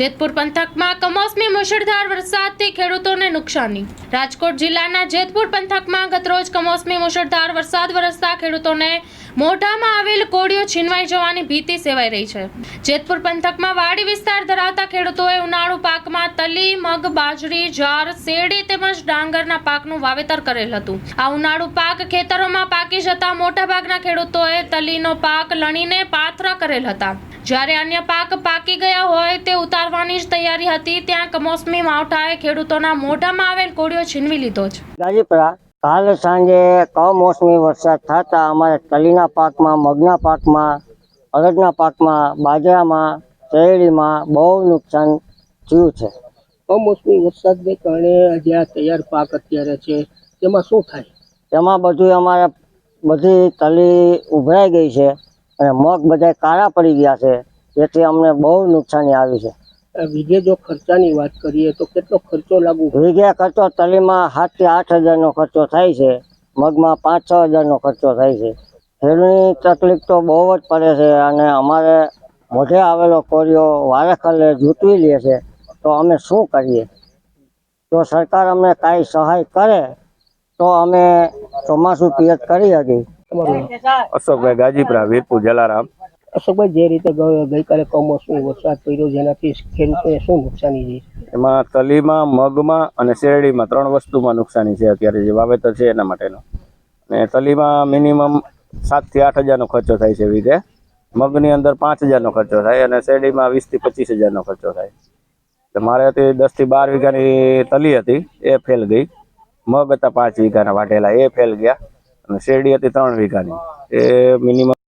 જેતપુર પંથકમાં કમોસમી મુશળધાર વરસાદથી ખેડૂતોને નુકસાની. રાજકોટ જિલ્લાના જેતપુર પંથકમાં ગતરોજ કમોસમી મુશળધાર વરસાદ વરસતા ખેડૂતોને મોઢામાં આવેલ કોળીઓ છીનવાઈ જવાની ભીતિ સેવાઈ રહી છે. જેતપુર પંથકમાં વાડી વિસ્તાર ધરાવતા ખેડૂતોએ ઉનાળુ પાકમાં તલી, મગ, બાજરી, જાર, શેરડી તેમજ ડાંગરના પાકનું વાવેતર કરેલ હતું. આ ઉનાળુ પાક ખેતરોમાં પાકી જતા મોટાભાગના ખેડૂતોએ તલીનો પાક લણીને પાથરા કરેલ હતા. જ્યારે અન્ય પાક પાકી હતી ત્યાં કમોસમી માવઠાએ ખેડૂતોના મોઢામાં આવેલ કોળિયો છીનવી લીધો છે. ગાજીપુરા કાલે સાંજે કમોસમી વરસાદ થતા અમારે તલીના પાકમાં મગના પાકમાં અડદના પાકમાં બાજરામાં શેરડીમાં બહુ નુકસાન થયું છે. કમોસમી વરસાદને કારણે જે આ તૈયાર પાક અત્યારે છે તેમાં શું થાય? તેમાં બધું અમારે બધી તલી ઉભરાઈ ગઈ છે અને મગ બધા કાળા પડી ગયા છે જેથી અમને બહુ નુકસાની આવી છે. વીઘે જો ખર્ચાની વાત કરીએ તો કેટલો ખર્ચો લાગુ વીઘે ખર્ચો તલીમાં સાતથી આઠ હજારનો ખર્ચો થાય છે. મગમાં પાંચ છ હજારનો ખર્ચો થાય છે. ખેડૂતની તકલીફ તો બહુ જ પડે છે અને અમારે મોઢે આવેલો કોરિયો વારે ખલે જૂટવી લે છે. તો અમે શું કરીએ? જો સરકાર અમને કાંઈ સહાય કરે તો અમે ચોમાસું પિયત કરી હતી અશોકભાઈ ગાજીપુરા વીરપુર જલારામ. અશોકભાઈ જે રીતે ગઈકાલે કમોસમી વરસાદ પડ્યો જેનાથી ખેડૂતોને શું નુકસાની છે? એમાં તલીમાં મગમાં અને શેરડીમાં ત્રણ વસ્તુમાં નુકસાની છે અત્યારે જે વાવેતર છે એના માટેનો. અને તલીમાં મિનિમમ સાતથી આઠ હજારનો ખર્ચો થાય છે વીઘે. મગની અંદર પાંચ હજારનો ખર્ચો થાય અને શેરડીમાં વીસથી પચીસ હજારનો ખર્ચો થાય. તો મારે હતી દસથી બાર વીઘાની તલી હતી એ ફેલ ગઈ. મગ હતા પાંચ વીઘાના વાઢેલા એ ફેલ ગયા. અને શેરડી હતી ત્રણ વીઘાની. એ મિનિમમ